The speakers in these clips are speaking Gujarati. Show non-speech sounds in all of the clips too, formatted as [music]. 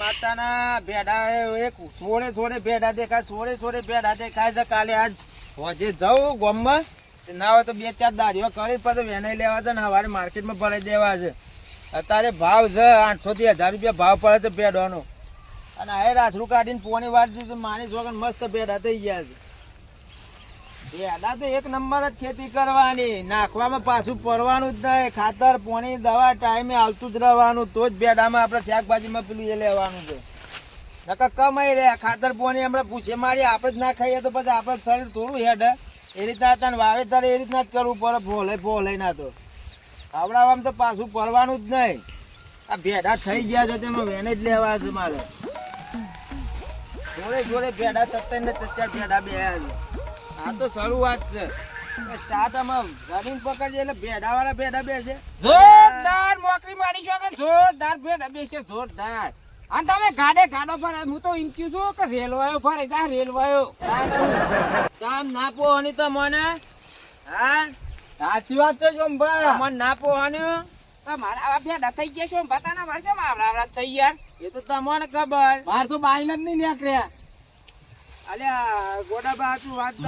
માતાના ભેડા એક. સોળે સોળે ભેડા દેખાય, સોળે સોળે ભેડા દેખાય છે કાલે આજ. હોજે જવું ગોમમાં. ના હોય તો બે ચાર દાડીઓ કરી, પછી વેનાઈ લેવા છે ને હવારે માર્કેટમાં ભરાઈ દેવા છે. અત્યારે ભાવ છે આઠસો થી હજાર રૂપિયા ભાવ પડે છે ભેડવાનો અને હવે રાસડું કાઢીને પોણી વાર માની વગર મસ્ત ભેડા થઈ ગયા છે. ભેડા તો એક નંબર જ ખેતી કરવાની. નાખવામાં પાછું પડવાનું જ નહીં. ખાતર, પોણી, દવા, ટાઈમે આવતું જ રહેવાનું. તો જ ભેડામાં આપણે શાકભાજીમાં પેલું એ લેવાનું છે. નકર કમાઈ રહ્યા. ખાતર, પોણી આપણે પૂછે. મારી આપણે જ ના ખાઈએ તો પછી આપણે શરીર થોડું હેડે. એ રીતના તને વાવેતર એ રીતના જ કરવું પડે. ભોલે ભોલે ના તો. આવડાવવામાં તો પાછું પડવાનું જ નહીં. આ ભેડા થઈ ગયા છે તેમાં વેને જ લેવા છે મારે. જોડે જોડે ભેડા, સત્તર ને તત્યાર ભેડા બે છે. આ તો શરૂઆત છે. પકડજે એટલે ભેડા વાળા ભેડા બેસે. જોરદાર મોકરી મારી છો જોરદાર ભેડ બેસે જોરદાર. અને તમે ગાડે ગાડો હું તો એમ કહું છું કે રેલવાયો ફરે જા રેલવાયો. કામ ના પોવાની તો મને. હા? સાચી વાત છે જોંબા મને ના પોવાનું મારા આવા ભેડા થઈ ગયા છો બતાના મારે કેમ આવડા આવડા થઈ યાર એ તો તમને ખબર. માર તો બાઈલ જ નહીં નીકળ્યા અલ્યા ગોડાબા હાચું વાત તમે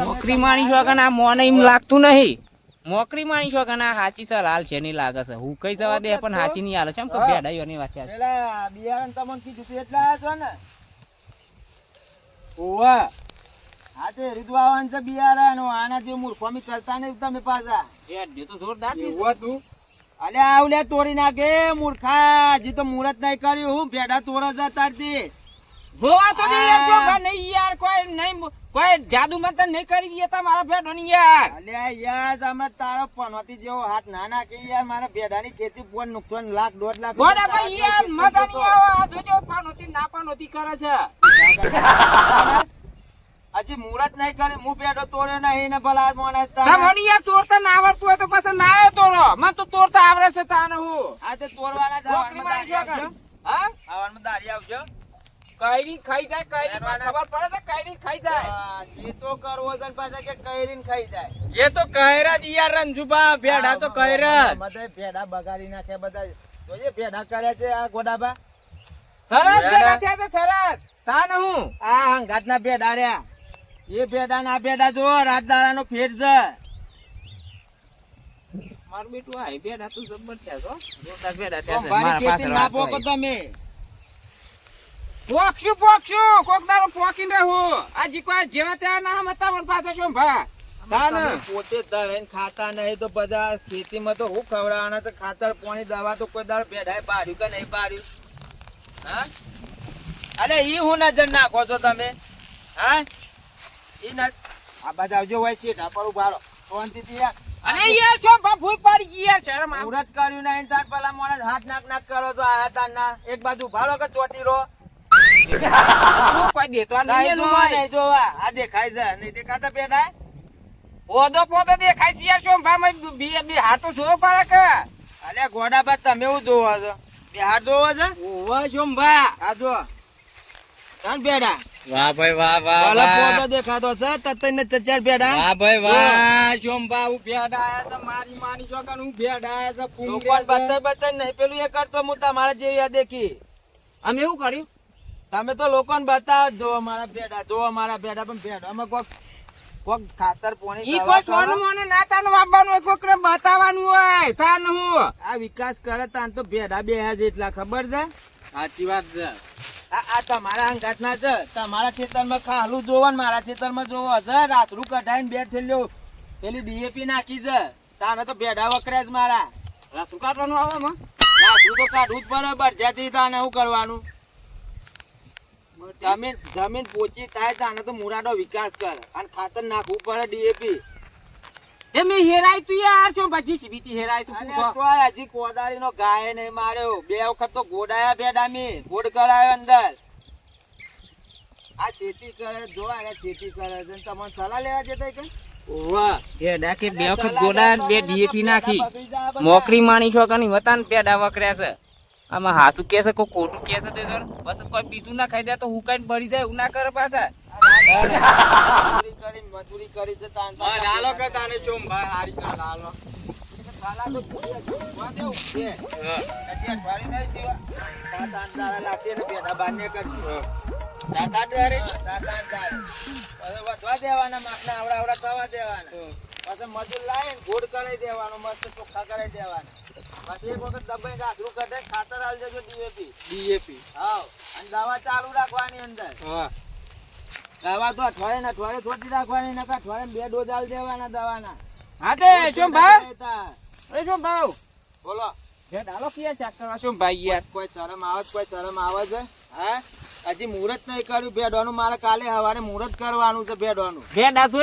મોકરી માણી છો કે ના મોને એમ લાગતું નહીં. મોકરી માણી છો કે ના હાચી છે લાલ છે નહીં લાગે છે. હું કઈ જવા દે પણ હાચી નહીં હાલે. છે એમ કે હા. ભેડાઈઓની વાત છે. પેલા બિયારણ તમને કીધું તું એટલા આવ્યા છો ને? ઓવા હા તે રીતવા છે બિયારણ આના જે મૂર્ખોમી કરતા નહીં તમે પાછા. એ તો જોરદાર એવું તું અલ્યા આવલે તોડી નાખે મૂર્ખા હજી તો મુહૂર્ત નહીં કર્યું. હું ભેડા તોડ જ તારથી જોવા તો નહીં યાર. જોવા નહીં યાર કોઈ નહીં કોઈ જાદુ મંતર નહીં કરી દે મારા ભેડો ની યાર. અલ્યા યાર તમે તારો પનોતી જેવો હાથ ના નાખે યાર મારા ભેડાની ખેતી પર નુકસાન લાખ દોઢ લાખ બોડા ભાઈ યાર મજા નહીં આવે આ જોજો પાનોતી ના પાનોતી કરે છે. [laughs] હજી મુહૂર્ત નહીં કરે હું ભેડો તોડ્યો નહીં ને ભલા મોણા તમને યાર તોડતા ના આવડતું હોય તો પછી ના આવે તોડો. મને તો તોડતા આવડે છે તાને હું. આજે તોડવાના જ નોકરી હવારમાં માં દાઢી છે આવજો. હા? આવવાનું દાઢી આવજો. કઈરી ખાઈ જાય કૈરી ખબર પડે છે કૈરી ખાઈ જાય. જે તો કરવો છે ને પાછા કે કૈરી ખાઈ જાય. એ તો કૈરા જ યાર રંજુભા ભેડા તો કૈરા બધા ભેડા બગાડી નાખે બધા. જોઈએ ભેડા કર્યા છે આ ગોડાબા સરસ ભેડા. થયા છે સરસ. તાને હું. આ હંગાતના ભેડા રહ્યા. એ ભેડા ના ભેડા જો રાજદારા નો ફેર છે. મારું બેટું આ ભેડા તું જબર થયા છો ભેડા થયા છે મારા પાસે ના પોકો તમે? પોકશું પોક્ષું કોક દારો પોકીને રહું. આ જીકવા જેવા ત્યાં ના મતા પણ પાછો શું ભા? પોતે ધરાઈને ખાતા નહીં તો બધા ખેતીમાં તો હું ખવડાવવાના તો ખાતર પાણી દવા તો કોઈ દાળ ભેડાએ બાર્યું કે નહીં બાર્યું? હા? અરે ઈ હું નજર નાખો છો તમે? હા? ઈ ના આ બાજુ આવજો હોય છે ઢાપર ઉભારો શાંતિથી યાર અરે યાર છો બા ભૂઈ પાડી ગઈ યાર શરમ આવડત કર્યું નહીં તાર પેલા મોને હાથ નાક નાક કરો તો આયા તાર ના. એક બાજુ ઉભારો કે ચોટી રો કોઈ દેતો નહીં જોવા નહીં જોવા. આ દેખાય છે. નહીં દેખાતા પેડા પોદો પોદો દેખાય છે યાર શું ભાઈ બે બે હાથો જોવો પડે કે? અલ્યા ઘોડા બા તમે હું જોવો છો. બે હાથ જોવો છે? ઓવા શું ભા આ જો. ચાલ ભેડા વાહ ભાઈ વાહ ભલે પોદો દેખાતો છે તત્તઈ ચચાર ભેડા વાહ ભાઈ વાહ શોભા હું ભેડા આયા છે મારી માની છોકરા હું ભેડા આયા છે પૂંગરે. બતાઈ બતાઈ નહીં પેલું એ કરતો હું તમારા જેવી આ દેખી. અમે એવું કર્યું? તમે તો લોકોને બતાવો જ, જોવો મારા ભેડા જો મારા ભેડા પણ ભેડામાં કોક કોક ખાતર પોણી ઈ કોઈ. કોનું મોને ના તાન વાપવાનું હોય કોકને બતાવવાનું હોય તાન હું. આ વિકાસ કરે તાન તો ભેડા બે જેટલા ખબર છે? સાચી વાત છે. આ આ તમારા અંગાત ના છે તમારા ખેતરમાં ખાલું જોવો ને મારા ખેતરમાં જોવો છે રાતરું કઢાઈને બે થેલીઓ પેલી ડીએપી નાખી છે. તાને તો ભેડા વકર્યા જ મારા. રસું કાઢવાનું આવે રાત્રું રાતરું તો કાઢવું જ બરાબર જ્યાંથી તાને શું કરવાનું? જમીન જમીન પોચી થાય તાને તો મુરાડો વિકાસ કર. અને ખાતર નાખવું પડે ડીએપી. એ મેં હેરાય તું યાર છો પછી સીબીતી હેરાય તું. તોય હજી કોદાળીનો ગાય નહીં માર્યો. બે વખત તો ગોડાયા ભેડા મી ગોડ કરાયો અંદર. આ ખેતી કરે જો આ ખેતી કરે છે. તમને સલાહ લેવા જતા કે? બે વખત ગોડા બે ડીએપી નાખી. મોકરી માણી છો કે નહીં? વતાન પેડા વકર્યા છે. આમાં હાથું કે છે કોઈ ખોટું કે છે તે જોર. બસ કોઈ બીજું ના ખાઈ દે તો હુકાઈને બળી જાય એવું ના કરે પાછા. મજૂરી કરી મજૂરી કરી છે લાલો કે તાને ચોમ ભાઈ હારી છે લાલો મજૂર લાવીને ગોળ કરાવી દેવાનો મસ્ત ચોખ્ખા કરાવી દેવાના. પછી એક વખત દબાઈને ગાજરું કઢે ખાતર આવી જજો ડીએપી ડીએપી હાવ અને દવા ચાલુ રાખવાની અંદર. હા. દવા તો અઠવાડિયે ને અઠવાડિયે છોડી રાખવાની નકર અઠવાડિયે બે ડોઝ આલી દેવાના દવાના. હા તે શું ભાવ? અરે શું ભાવ? બોલો. બે ડાલો ચેક કરવા શું ભાઈ યાર? કોઈ શરમ આવે કોઈ શરમ આવે છે? હા? હજી મુહૂર્ત નહીં કર્યું ભેડવાનું મારે કાલે સવારે મુહૂર્ત કરવાનું છે ભેડવાનું. ભેડા તો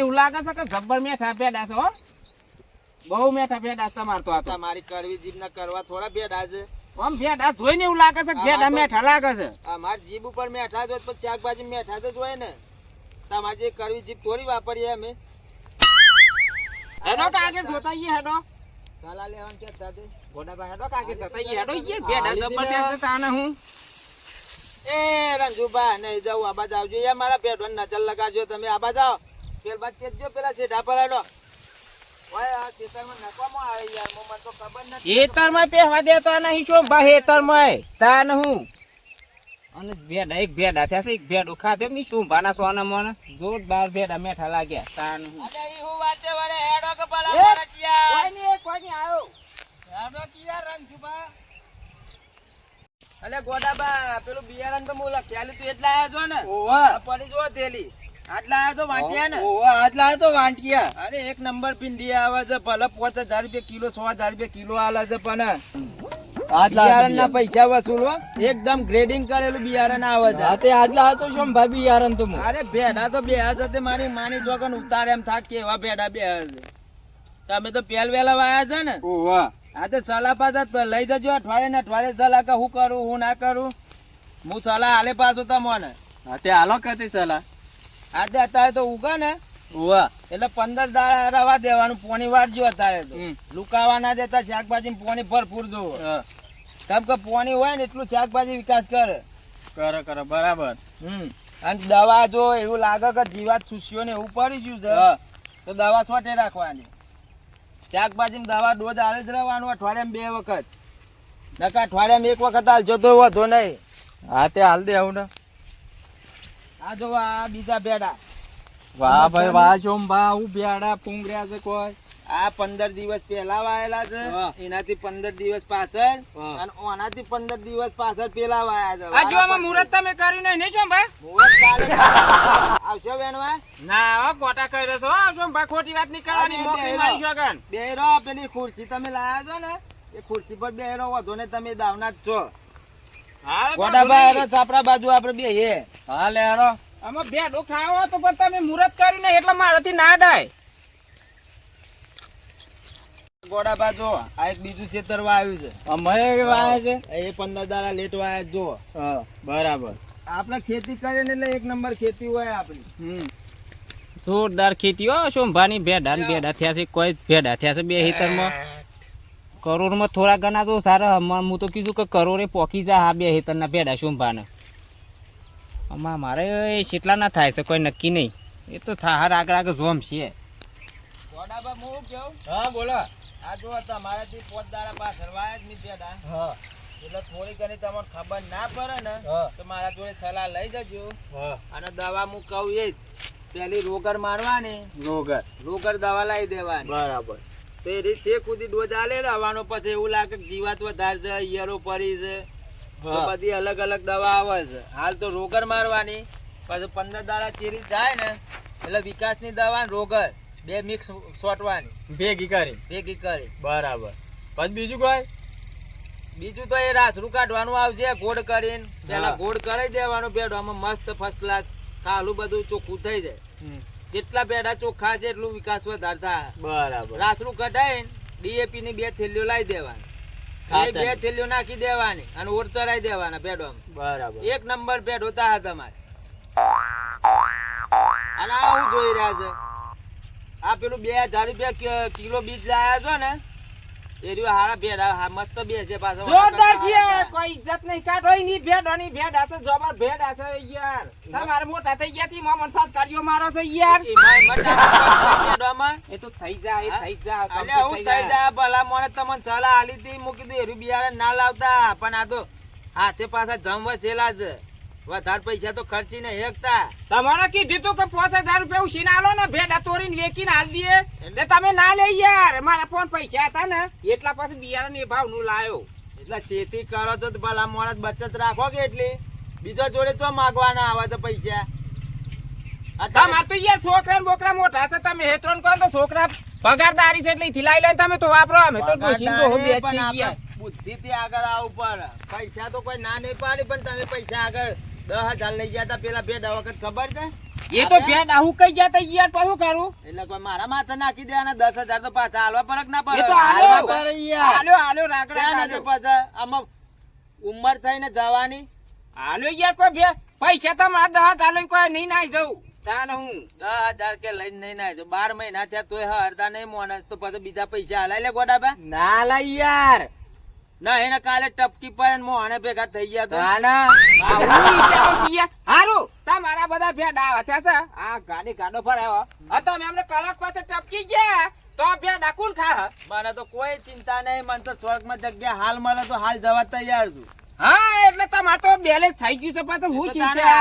એવું લાગે છે કે ગબ્બર મેં ભેડા છે હો. બહુ મેઠા ભેડા તમાર તો આ તો. તમારી જીભ ના કરવા થોડા ભેડા છે. આમ ભેડા જોઈને એવું લાગે છે ભેડા મેઠા લાગે છે. અમાર જીભ ઉપર મેઠા જોત પણ શાકભાજી મેઠા જ હોય ને. તમારી જે કરવી જીભ થોડી વાપરીએ અમે. હેડો કાગે જોતા હેડો. કાલા લેવાનું કે દાદે. ગોડાબા હેડો કાગે જોતા આઈએ હેડો ઈએ ભેડા જબરદસ્ત તાને હું. એ રંજુબા નહીં જાઉં આબાદ આવજો. યાર મારા પેટમાં નજર લગાજો તમે. આબાદ આવો. પેલ બાદ તેજો પેલા છેડા પર હેડો. ઓયમાં તો પહેવા દેતો નહીં શું ભા હેતરમાં તાન હું. અને ભેડા એક ભેડા થયા છે એક ભેડો ખાધે ની શું ભાના સોના મોના. જોરદાર ભેડા મેઠા લાગ્યા. તાન હું. અરે ઈ હું વાતે વડે હેડો કે ભલા એ, મારા યાર કોઈ નહીં, કોઈ ની આયો. હેડો કે યાર રંજુભા અલે ગોડાબા પેલું બિયારણ તો હું લખ્યાલું તું એટલા આયા છો ને. ઓવા. પડી જો તેલી આયો તો વાંટ્યા ને. આજ લાવ્યો તો વાંટિયા. અરે એક નંબર ભીંડી આવે છે ભલે પાંચ હજાર રૂપિયા કિલો સો હજાર રૂપિયા કિલો આલે છે પણ આજ બિયારણ ના પૈસા વસૂલવો એકદમ ગ્રેડિંગ કરેલું બિયારણ આવે છે. આજ તો શું ભાભી યાર તો હું? અરે ભેડા તો બે જતે મારી માની જોગન ઉતારે એમ થાક કેવા ભેડા બે છે. તમે તો પેલ વેલા વાયા છે ને. ઓવા આ તો સલાહ પાછા લઈ જજો અઠવાડિયે ને અઠવાડિયે સલાહ કે હું કરું હું ના કરું. હું સલાહ હાલે પાછું તમને. રાતે હાલો કતી સલાહ. આજે અત્યારે તો ઉગા ને? ઉવા. એટલે પંદર દાડા રવા દેવાનું પોણી વાળજો અત્યારે તો. લુકાવા ના દેતા શાકભાજી પોણી ભરપૂર જોવો તમ કે પોણી હોય ને એટલું શાકભાજી વિકાસ કરે. કરો કરો બરાબર. હમ. અને દવા જો એવું લાગે કે જીવાત સુસ્યો ને એવું પડી ગયું છે હા. તો દવા છોટે રાખવાની. શાકભાજી દવા ડોઝ આલે જ રહેવાનું અઠવાડિયામાં બે વખત. નકા અઠવાડિયામાં એક વખત હાલ જતો વધો નહીં. રાતે હાલ દે આવું ને. આ જો આ બીજા બેડા. વાહ ભાઈ વાહ જોમ ભા હું બેડા પૂંગર્યા છે કોઈ. આ પંદર દિવસ પેલા વાયેલા છે. એનાથી પંદર દિવસ પાછળ અને ઓનાથી પંદર દિવસ પાછળ પેલા વાયા છે. આ જો આમાં મુહૂર્ત તમે કરી નહીં નહીં શું ભાઈ મુહૂર્ત કાલે આવશો બેનવા? ના હો ગોટા કરી રહેશો હો શું ભાઈ ખોટી વાત નહીં કરવાની મોકલી બેરો. મારી શકન બેરો પેલી ખુરશી તમે લાયા છો ને? એ ખુરશી પર બેરો વધો ને તમે દાવના જ છો. ગોડાભાઈ ભૂલી. હેરો બાજુ આપડે બે હે. હા લે હાલો આમાં ભેડો ખાવો તો પણ તમે મુહૂર્ત કર્યું નહીં એટલે મારાથી ના ડાય. ગોડાબા જો આ એક બીજું ખેતર વાવ્યું છે. અમે વાય છે? એ પંદર દાડા લેટ વાયા જો. બરાબર. આપણે ખેતી કરીને એટલે એક નંબર ખેતી હોય આપણી. હમ. જોરદાર ખેતી હોય શું ભાની ભેડા ભેડા થયા છે કોઈ ભેડા થયા છે બે હેતરમાં. કરોડમાં થોડા ઘણા તો સારા હમણાં હું તો કીધું કે કરોડે પોકી જા હા બે હેતરના ભેડા શું ભાને? આમાં મારે કેટલા ના થાય છે કોઈ નક્કી નહીં. એ તો હાર આગળ આગળ જોમ છે. ગોડાબા હું કેવું હા. બોલો. આ જો તમારાથી પોત દાડા પાસ વાયા જ નહીં પેડા હા. એટલે થોડી ઘણી તમને ખબર ના પડે ને હા. તો મારા જોડે સલાહ લઈ જજો. હા. અને દવા હું કહું એ જ. પેલી રોગર મારવાની. રોગર. રોગર દવા લાવી દેવાની. બરાબર. તો એ રીત શેખ સુધી ડોઝ આલે રહેવાનો પછી એવું લાગે જીવાત વધારે છે ઈયરો પડી છે. બધી અલગ અલગ દવા આવે છે. હાલ તો રોગર મારવાની. પછી પંદર દાડા ચીરી જાય ને એટલે વિકાસની દવા ને રોગર બે મિક્સ છોટવાની ભેગી કરી. ભેગી કરી. બરાબર. પછી બીજું કોઈ? બીજું તો એ રાસરું કાઢવાનું આવશે ગોળ કરીને. પેલા ગોળ કરી દેવાનું પેડવામાં મસ્ત ફર્સ્ટ ક્લાસ ખાલું બધું ચોખ્ખું થઈ જાય. જેટલા પેડા ચોખ્ખા છે એટલું વિકાસ વધારે થાય બરાબર રાસરું કઢાઈને ડીએપી ની બે થેલીઓ લાવી દેવાની. બે થેલીઓ નાખી દેવાની અને ઓર ચડાઈ દેવાના પેડોમાં બરાબર. એક નંબર પેડ હોતા હા તમારે. અને આ હું જોઈ રહ્યા છે. આ પેલું બે હજાર રૂપિયા કિલો બીજ લાયા છો ને એ હારા ભેડા હા, મસ્ત બે છે પાછો. જોરદાર છે કોઈ ઇજ્જત નહીં કાઢો ની ભેડની ભેડ હશે જોબર ભેડ હશે યાર. તમારે મોટા થઈ ગયા છે મામન સંસ્કારીઓ મારો છો યાર. એ તો થઈ જાય એ થઈ જાય અલ્યા હું થઈ જાય ભલા મોણે તમને સલાહ આલી હતી મૂકી કીધું એરું બિયારણ ના લાવતા. પણ આ તો હાથે પાછા જમવા છેલા છે. વધારે પૈસા તો ખર્ચી ને હેકતા તમારે કીધું તું કે પાંચ હજાર રૂપિયા ઉછીને આલો ને ભેડા તોડીને વેકીને હાલ દઈએ. એટલે? તમે ના લઈ યાર. મારા ફોન પૈસા હતા ને એટલા પાસે બિયારણ એ ભાવનું લાયો. એટલે ખેતી કરો તો ભલા મોણે બચત રાખો કે એટલી? બીજા જોડે તો માગવાના આવે તો પૈસા. તમારે તો યાર છોકરા બોકરા મોટા છે. તમે હેતરોન કરો તો છોકરા પગારદારી છે એટલે થીલાઈ લાઈ લઈને તમે તો વાપરો. અમે તો બુદ્ધિ પણ બુદ્ધિથી આગળ આવવું પડે. પૈસા તો કોઈ ના નહીં પાડી પણ તમે પૈસા આગળ દસ હજાર લઈ ગયા તા પેલા બે વખત ખબર છે? એ તો ભેડ આવું કઈ ગયા તા યાર પાછું કરું એટલે કોઈ મારા માથે નાખી દેવાના દસ હજાર તો પાછા હાલવા ફરક ના પડે. એ તો હાલવા આલ્યો પડે. આલ્યો આલ્યો રાગડા ત્યાં નથી આલ્યો પાછા. આમાં ઉંમર થઈને જવાની. આલ્યો યાર કોઈ બે પૈસા તો મારા દસ હજાર લઈને કોઈ નહીં નાઈ જવું. તાન હું. દસ હજાર કે લઈને નહીં નાઈ જવું. બાર મહિના થયા તોય હરતા નહીં મોને. તો પછી બીજા પૈસા હલાય લે ગોડા ના લા યાર. ના એને કાલે ટપકી પડે મો આને ભેગા થઈ ગયા તો. આના હારું. તમારા બધા ભેડા આવા થયા છે. આ ગાડી ગાડો પર આવ્યો. આ તમે એમને કલાક પાસે ટપકી ગયા. તો ભેડ કોણ ખા મને તો કોઈ ચિંતા નહીં મને તો સ્વર્ગમાં જગ્યા હાલ મળે તો હાલ જવા તૈયાર છું. હા એટલે તમારે તો બેલેન્સ થઈ ગયું છે પાછું. હું ચિંતા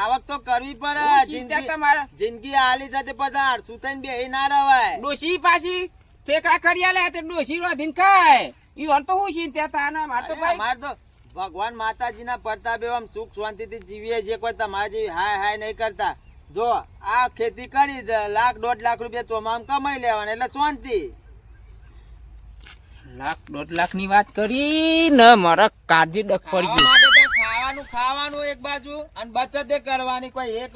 આવક તો કરવી પડે. ચિંતા જિંદગી તમારે. જિંદગી હાલી સાથે પછી સુતન બે ના રવાય. ડોશી પાછી ઠેકડા કરી આલે તે ડોશી રોધીન ખાય. ઈ વર તો હું ચિંતા તાના માર તો ભાઈ? અમાર તો ભગવાન માતાજીના પ્રતાપે આમ સુખ શાંતિથી જીવીએ છીએ કોઈ તમારા જેવી હાય હાય નહીં કરતા. જો આ ખેતી કરી લાખ દોઢ લાખ રૂપિયા ચોમામ કમાઈ લેવાના એટલે શાંતિ. લાખ દોઢ લાખની વાત કરી ને મારા કાળજી ડખ પડી ગયું ખાવાનું ખાવાનું એક બાજુ અને બચત એ કરવાની કોઈ એક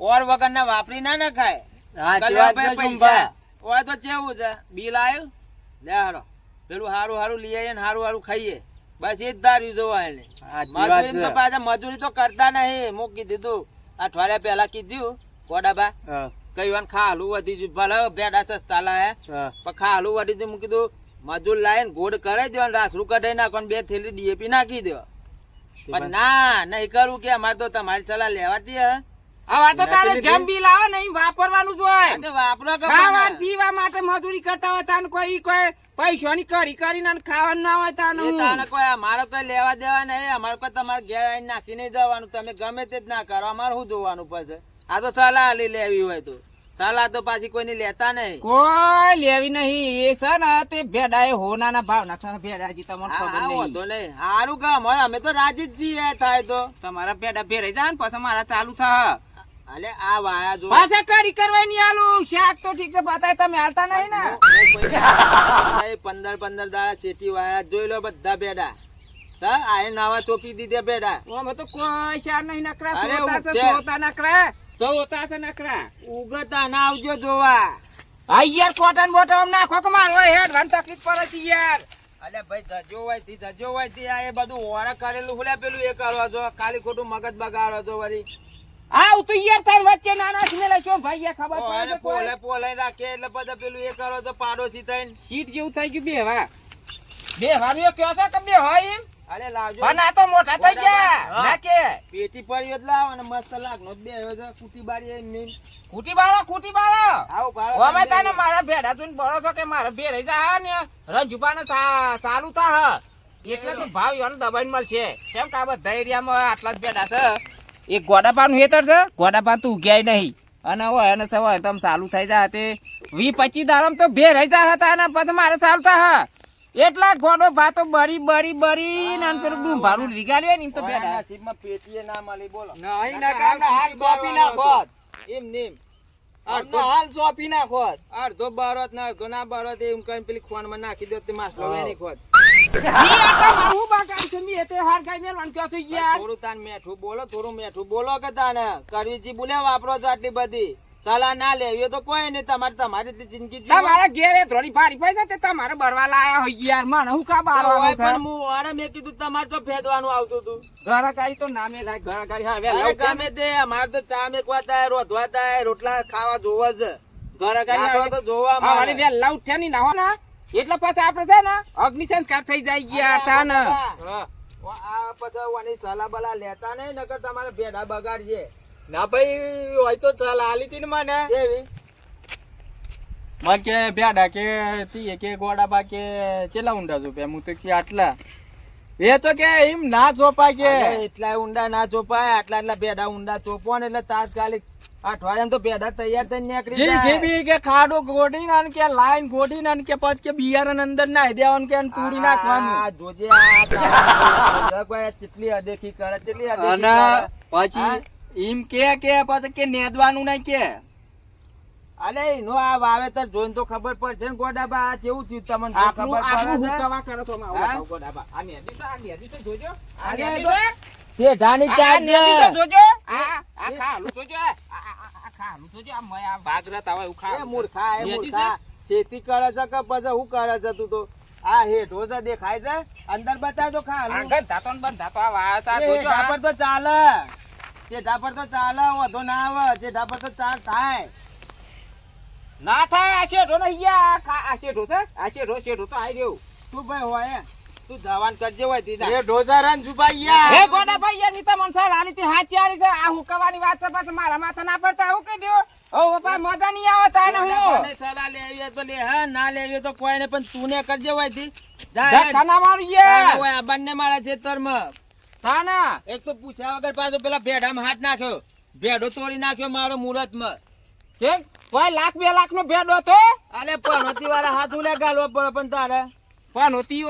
ઓર વગર ના વાપરી ના ના ખાય છે. પૈસા. તો કેવું છે? બિલ આવ્યું લે હારો. પેલું હારું હારું લઈ આવીએ ને હારું હારું ખાઈએ. બસ એ જ ધાર્યું જોવા એને મજૂરી તો પાછા મજૂરી તો કરતા નહીં. મૂકી દીધું અઠવાડિયા પહેલા કીધું કોડાબા હા, કઈ વાર ખાલું વધી ગયું. ભલે ભેડા સસ્તા લાયા. હા. પણ ખાલું વધી ગયું. મૂકી દઉં મજૂર લાવીને ગોળ કરાવી દેવાનું રાસરું કઢાઈ નાખવાનું બે થેલી ડીએપી નાખી દો. પણ ના નહીં કરવું કે અમારે તો તમારી સલાહ લેવાતી હે. હવે તો તારે જમ બિલ આવે નહીં વાપરવાનું જ હોય. આ તો વાપરો કે ખાવા પણ. પીવા માટે મજૂરી કરતા હોય તાને કોઈ કોઈ પૈસાની કરી કરીને ખાવાનું ના હોય તાને તાને કોઈ અમારે કોઈ લેવા દેવા નહીં અમારે કોઈ તમારે ઘેર આવીને નાખી નહીં જવાનું તમે ગમે તે જ ના કરો અમારે શું જોવાનું પછી? આ તો સલાહ લઈ લેવી હોય તો. સલાહ તો પાછી કોઈની લેતા નહીં. કોઈ લેવી નહીં. એ છે ને તે ભેડાએ હોનાના ભાવ નાખવાના ભેડાજી તમને હા, ખબર નહીં. વાંધો નહીં. સારું કામ હોય અમે તો રાજી જ છીએ થાય તો. તમારા ભેડા ભેરાઈ જાય ને પછી મારા ચાલુ થા. અલે આ વાયા જો. પાછા કરી કરવા નહીં શાક તો ઠીક છે બતાય તમે હાલતા નહીં ને? હું કોઈ બધાય પંદર પંદર દાડા શેતી વાયા. જોઈ લો બધા ભેડા. હા આ ચોપી દીધે ભેડા. અમે તો કોઈ શાક નહીં નકરા સોતા સોતા નકરા સોતા છે નકરા ઉગતા ના આવજો જોવા. આ યાર કોટન બોટન નાખો કે મારો હેડ રન તકલીફ પડે છે યાર. અલે ભાઈ ધજો હોયથી ધજો હોયથી આ એ બધું ઓરા કરેલું હુલે પેલું એ કરો છો ખાલી ખોટું મગજ બગાડવા છો વળી. આવ તો યાર તાર વચ્ચે નાના સિમેલા છો ભાઈ યાર ખબર પડે ઓરે છે કોઈ? પોલે પોલે રાખે એટલે બધા પેલું એ કરો છો પાડોશી થઈને. સીટ જેવું થઈ ગયું બેવા બેવાનું એ કયો છે કે બે હોય એમ? અરે લાવજો. પણ આ તો મોટા થઈ ગયા. હા. પેટી પડી એટલે આવો ને મસ્ત લાગનો. બે કુટી બારી એમ નહીં કુટી બાળો કુટી બાળો. આવો ભાડો હવે તને મારા ભેડા તું બોલો છો કે મારા ભે રહી જા ને. રંજુપાને સાલું થા હ. એટલે તો ભાવ યોને દબાઈને મળશે. કેમ કે આ બધા એરિયામાં આટલા જ ભેડા છે? એક ગોડાપાનું હેતર છે? ગોડાપાન તો ઉગ્યાય નહીં. અને હવે એને સવ તમ ચાલુ થઈ જાય તે. વી પચી દારમ તો ભે રહી જા હતા અને પછી મારે ચાલતા હા. એટલા ગોડો ભાતો બરી બરી બરી ને પેલું ડૂંભારું રીગાડ્યો ને તો ભેડા નસીબમાં પેટીએ ના મળી બોલો. નહીં ના કામ હાલ ના નાખો એમ નેમ હાલ ચોપી નાખો અડધો બારોત ને અડધો ના બારોત એમ કઈ પેલી ખોણમાં નાખી દો તે માસલો હા. વેની ખોટ ઈ આટલા મારું બાકાઈ છે મી એતે હાર ખાઈ મેલવાનું થઈ યાર. થોડું તાન મેઠું બોલો થોડું મેઠું બોલો કે તાને? કરવીજી બોલે વાપરો છો આટલી બધી. સલાહ ના લેવી તો કોઈ નહીં તમારે તમારી જિંદગી જીવો. તમારા ઘેરે ધોળી ભારી પડી તે તમારે બરવા લાયા હોય યાર મને હું કા બારવાનું હોય પણ હું વારે મેં કીધું તમારે તો ફેદવાનું આવતું હતું. ઘરકારી તો નામે લાય ઘરકારી હવે અરે ગમે તે અમારે તો ચા મેકવા થાય રોધવા થાય રોટલા ખાવા જોવા જ ઘરકારી તો જોવા મારે. બે લઉં છે ની ના હો ના. એટલે પછી આપણે છે ને અગ્નિ સંસ્કાર થઈ જાય ગયા હતા ને હા. આ પછી ઓની સલાહ બલા લેતા નહીં નકર તમારે ભેડા બગાડજે. ના ભાઈ હોય તો ચાલ આલી હતી ને મને. મને કે ભેડા કે તીએ કે ગોડાબા કે ચેલા ઊંડા જોપે હું તો કે આટલા. એ તો કે એમ ના ચોપાય કે. એટલા ઊંડા ના ચોપાય આટલા આટલા ભેડા ઊંડા ચોપો ને એટલે તાત્કાલિક અઠવાડિયામાં તો ભેડા તૈયાર થઈ નીકળી જાય. જે બી કે ખાડો ગોડીને અને કે લાઈન ગોડીને અને કે પછી કે બિયારણ અંદર નાઈ દેવાનું કે પૂરી આ જોજે આ કેટલી અદેખી કરે કેટલી અદેખી અને પછી એમ કે કે પછી કે નેદવાનું નહીં કે અરે એનો આ વાવેતર જોઈને તો ખબર પડશે ને ગોડાબા આ કેવું થયું તમને ખબર પડે કરો હા? આવો ગોડાબા. આ નેદી તો- આ નેદી તો જોજો. આ નેદી તો- શેઠાની ધાની આ નેદી તો જોજો. આ- આ ખાલું જોજો. આ- ખાલું જોજો. આ મય આ બાજરા તાવા એવું એ મૂર્ખા એ મૂર્ખા ખેતી કરે છે કે પછી હું કરે છે તું તો આ હેઠો છે દેખાય છે અંદર બતાવજો ખા આ ગંધાતો ને બંધાતો આ વાસ જોજો. આ- પર તો ચાલે ચેઠા પર તો ચાલે વધો ના આવે. ચેઠા પર તો ચાલ થાય. ના થાય આ શેઠો ને અહીંયા આ શેઠો છે? આ શેઠો શેઠો તો આવી રહ્યો. તું ભાઈ હોય તું જવાન કરજે હોય તીધા એ ઢોસારાને છુપાઈ હે ગોડા ભાઈ યાર નીતા મનસા લાલી થી હાચી આલી છે. આ હુકવાની વાત છે પાછા મારા માથા ના પડતા હું કહી દો ઓ બાપા મજા નહીં આવે તાને હું. સલાહ લેવી તો લે હા? ના લેવી તો કોઈ ને પણ તું ને કરજે હોયથી જા ધક્કા મારું યાર બંને મારા ખેતરમાં ના. એક તો પૂછ્યા વગર પાછો પેલા ભેડામાં હાથ નાખ્યો. ભેડો તોડી નાખ્યો મારો મુહૂર્તમાં ઠીક કોઈ લાખ બે લાખ નો ભેડો હતો? અરે પનોતી વાળા હાથ ઉલે ગાલવો પડે પણ તારે. પણ હોતી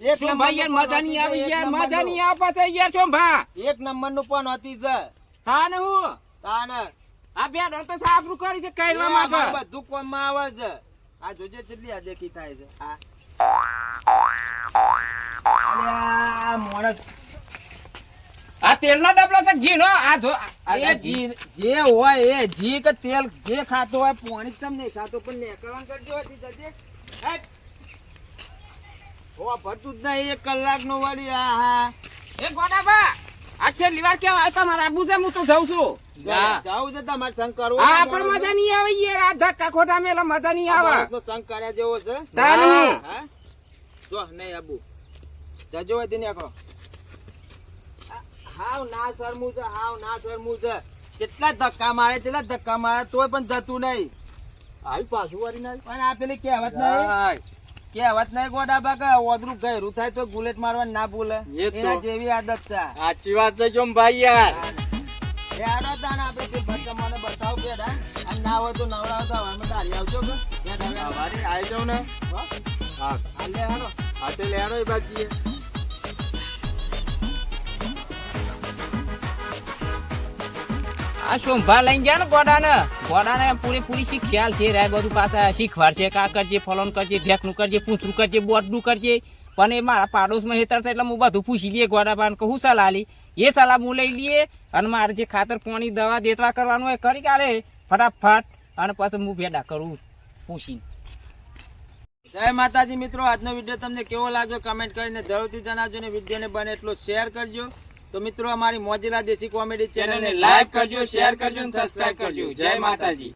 એક નંબર યાર મજા નહીં આવી યાર મજા નહીં આવે પાછા યાર છો ભા? એક નંબરનું પનોતી છે. તાને હું? તાને. આ ભેડો તો સાબરું કરી છે કઈલા માં બધું કોમમાં આવે છે. આ જોજે કેટલી દેખી થાય છે. આ. અરે આ મોણસ આ તેલનો ડબલા છે ઘીનો? આ જો એ ઘી. જે હોય એ ઘી કે તેલ જે ખાતો હોય પાણી તમ નહીં ખાતો પણ નેકળવાનું કરજો હતી જજે. ઓ ભરતું જ નહીં એક કલાક નો વળી આ હા. એ ગોડાબા આ છેલ્લી વાર કેવા તમારે? આબુ છે હું તો જઉં છું. જાવું છે તમારે સંગ કરવો આપણે મજા નહીં આવે યાર. આ ધક્કા ખોટા મેલા મજા નહીં આવે. સંગ કર્યા જેવો છે. તારી. જો નહીં આબુ. જજો હોય તેને આખો હાવ ના શરમું છે હાવ ના શરમું છે. કેટલા ધક્કા મારે કેટલા ધક્કા મારે તોય પણ જતું નહીં. આવી પાછું વાળી ના પણ આ પેલી કહેવત નહીં? કહેવત નહીં ગોડાબા કે ઓદરું ગયરું થાય તો ગુલેટ મારવા ના ભૂલે. એના જેવી આદત છે. સાચી વાત છે ચોમ ભાઈ યાર. એ આડો તાન આપણે તે બચ્ચા મને બતાવો પેડા અને ના હોય તો નવરાવ તો અમે દારી આવજો કે. આવે? જાવ ને. હા. હા. લે હાલો હાથે લેવાનો એ બાકી આ શોભા લઈને ગયા ને ગોડાને? ગોડાને પૂરેપૂરી શીખ્યાલ છે? રાય બધું પાછા શીખવાડશે કા કરજે ફલોન કરજે ઢેકનું કરજે પૂંછરું કરજે બોટનું કરજે. પણ એ મારા પાડોશમાં હેતર એટલે હું બધું પૂછી લઈએ ગોડાબાને કહું સલાહ લી એ સલાહ હું લઈ લઈએ અને મારે જે ખાતર, પાણી, દવા દેતવા કરવાનું હોય કરી કાલે, ફટાફટ. અને પછી હું ભેડા કરું પૂછીને. જય માતાજી મિત્રો, આજનો વીડિયો તમને કેવો લાગ્યો? કમેન્ટ કરીને જરૂરથી જણાવજો ને વિડીયોને બને એટલો શેર કરજો. તો મિત્રો અમારી મોજીલા દેશી કોમેડી ચેનલને લાઈક કરજો શેર કરજો અને સબસ્ક્રાઇબ કરજો. જય માતાજી.